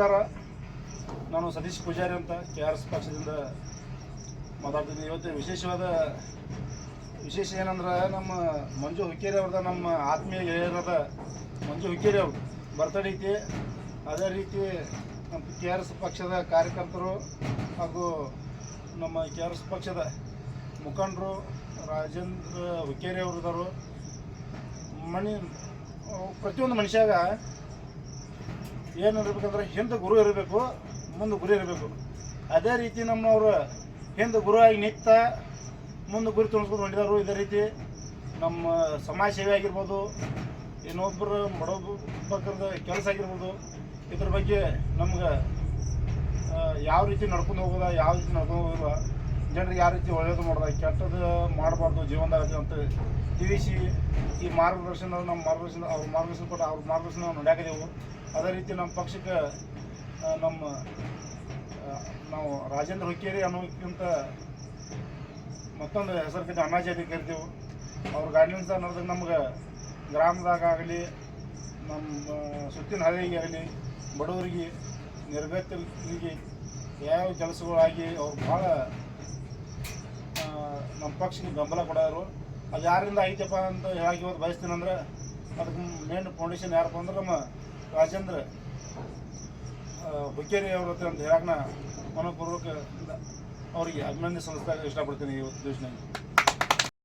ನಮಸ್ಕಾರ. ನಾನು ಸತೀಶ್ ಪೂಜಾರಿ ಅಂತ ಕೆ ಆರ್ ಎಸ್ ಪಕ್ಷದಿಂದ ಮಾತಾಡ್ತೀನಿ ಇವತ್ತು ವಿಶೇಷವಾದ ವಿಶೇಷ ಏನಂದ್ರೆ ನಮ್ಮ ಮಂಜು ಹುಕ್ಕೇರಿ ಅವ್ರದ ನಮ್ಮ ಆತ್ಮೀಯ ಗೆಳೆಯರಾದ ಮಂಜು ಹುಕ್ಕೇರಿ ಅವರು. ಬರ್ತಡೇ ಐತಿ. ಅದೇ ರೀತಿ ನಮ್ಮ ಕೆ ಆರ್ ಎಸ್ ಪಕ್ಷದ ಕಾರ್ಯಕರ್ತರು ಹಾಗೂ ನಮ್ಮ ಕೆ ಆರ್ ಎಸ್ ಪಕ್ಷದ ಮುಖಂಡರು ರಾಜೇಂದ್ರ ಹುಕ್ಕೇರಿ ಅವ್ರದ್ದಾರು ಇದ್ದಾರೆ ಮಣಿ, ಪ್ರತಿಯೊಂದು ಮನುಷ್ಯಾಗ ಏನು ಇರ್ಬೇಕಂದ್ರೆ ಹಿಂದೆ ಗುರು ಇರಬೇಕು, ಮುಂದೆ ಗುರಿ ಇರಬೇಕು. ಅದೇ ರೀತಿ ನಮ್ಮವರು ಹಿಂದೆ ಗುರು ಆಗಿ ನಿಂತ ಮುಂದೆ ಗುರಿ ತುಂಬಿಸ್ಕೊಂಡು ಹೊಂಟಿದಾರು. ಇದೇ ರೀತಿ ನಮ್ಮ ಸಮಾಜ ಸೇವೆ ಆಗಿರ್ಬೋದು ಇನ್ನೊಬ್ಬರು ಮಾಡೋದು ಕೆಲಸ ಆಗಿರ್ಬೋದು. ಇದ್ರ ಬಗ್ಗೆ ನಮ್ಗೆ ಯಾವ ರೀತಿ ನಡ್ಕೊಂಡು ಹೋಗೋದ, ಯಾವ ರೀತಿ ನಡ್ಕೊಂಡು ಹೋಗೋದ ಜನರಿಗೆ ಯಾವ ರೀತಿ ಒಳ್ಳೇದು ಮಾಡೋದ ಕೆಟ್ಟದ್ದು ಮಾಡಬಾರ್ದು ಜೀವನದಾಗ ಅಂತ ತಿಳಿಸಿ ಈ ಮಾರ್ಗದರ್ಶನ, ನಮ್ಮ ಮಾರ್ಗದರ್ಶನ, ಅವ್ರ ಮಾರ್ಗದರ್ಶನ ಕೊಟ್ಟು ಅವ್ರ ಮಾರ್ಗದರ್ಶನ ನಾವು ಅದೇ ರೀತಿ ನಮ್ಮ ಪಕ್ಷಕ್ಕೆ ನಮ್ಮ ನಾವು ರಾಜೇಂದ್ರ ಹುಕ್ಕೇರಿ ಅನ್ನೋಕ್ಕಿಂತ ಮತ್ತೊಂದು ಹೆಸರು ಕಟ್ಟಿ ಅಣ್ಣಾಚಾರಿ ಕರಿತೀವಿ. ಅವ್ರ ಗಾಡಿನಿಂದ ನಡೆದಾಗ ನಮ್ಗೆ ಗ್ರಾಮದಾಗ ಆಗಲಿ, ನಮ್ಮ ಸುತ್ತಿನ ಹಳ್ಳಿಗೆ ಆಗಲಿ, ಬಡವರಿಗೆ ನಿರ್ಗತರಿಗೆ ಯಾವ ಕೆಲಸಗಳಾಗಿ ಅವ್ರು ಭಾಳ ನಮ್ಮ ಪಕ್ಷಕ್ಕೆ ಬೆಂಬಲ ಕೊಡೋರು. ಅದು ಯಾರಿಂದ ಐತಪ್ಪ ಅಂತ ಹೇಳಕ್ಕೆ ಇವತ್ತು ಬಯಸ್ತೀನಿ ಅದಕ್ಕೆ ಮೇನ್ ಫೌಂಡೇಶನ್ ಯಾರಪ್ಪ ಅಂದ್ರೆ ನಮ್ಮ ರಾಜೇಂದ್ರ ಹುಕ್ಕೇರಿ ಅವ್ರ ಹತ್ರ ಅಂತ ಹೇಳಕ್ಕೆ ನಾ ಮನಪೂರ್ವಕ ಅವರಿಗೆ ಅಭಿನಂದನೆ ಸಲ್ಲಿಸ್ತಾ ಇಷ್ಟಪಡ್ತೀನಿ ಇವತ್ತು ದಿವಸನಾಗ